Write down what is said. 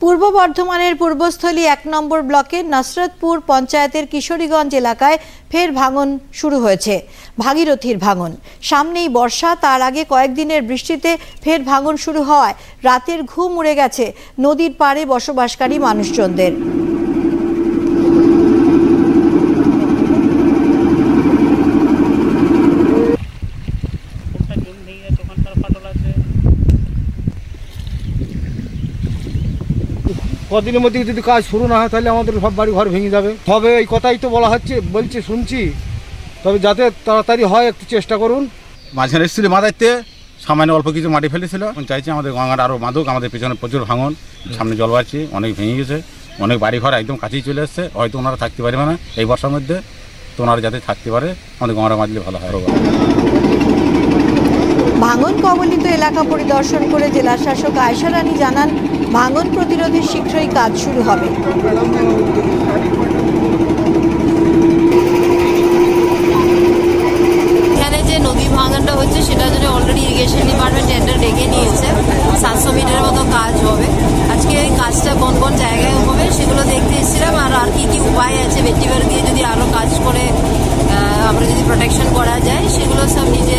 পূর্ব বর্ধমানের পূর্বস্থলী এক নম্বর ব্লকের নসরতপুর পঞ্চায়েতের কিশোরীগঞ্জ এলাকায় ফের ভাঙন শুরু হয়েছে, ভাগীরথীর ভাঙন। সামনেই বর্ষা, তার আগে কয়েকদিনের বৃষ্টিতে ফের ভাঙন শুরু হওয়ায় রাতের ঘুম উড়ে গেছে নদীর পাড়ে বসবাসকারী মানুষজনদের ওটা জমি ভেঙে গেছে ওখানকার ফাটল আছে কদিনের মধ্যে যদি কাজ শুরু না হয়, তাহলে আমাদের সব বাড়ি ঘর ভেঙে যাবে। তবে এই কথাই তো বলা হচ্ছে, বলছে, শুনছি। তবে যাতে তাড়াতাড়ি হয়, একটু চেষ্টা করুন। মাঝখানে এসেছিল মাদাইতে সামান্য অল্প কিছু মাটি ফেলেছিল। চাইছি আমাদের গঙ্গাটা আরও বাঁধুক, আমাদের পেছনে প্রচুর ভাঙন, সামনে জল বাড়ছে, অনেক ভেঙে গেছে, অনেক বাড়ি ঘর একদম কাছেই চলে এসছে। হয়তো ওনারা থাকতে পারবে না এই বর্ষার মধ্যে, তো ওনারা যাতে থাকতে পারে, আমাদের গঙ্গাটা বাঁধলে ভালো হয়। সংবলিত এলাকা পরিদর্শন করে জেলা শাসক আয়সা রানী জানান, ভাঙন প্রতিরোধে শীঘ্রই কাজ শুরু হবে। এখানে যে হচ্ছে সেটার অলরেডি ইরিগেশন ডিপার্টমেন্ট ডেকে নিয়েছে, সাতশো মিটারের মতো কাজ হবে। আজকে ওই কাজটা কোন কোন জায়গায় হবে, সেগুলো দেখতে এসেছিলাম। আর আর উপায় আছে দিয়ে যদি আরও কাজ করে আমরা যদি প্রোটেকশন করা যায়, সেগুলো সব নিজে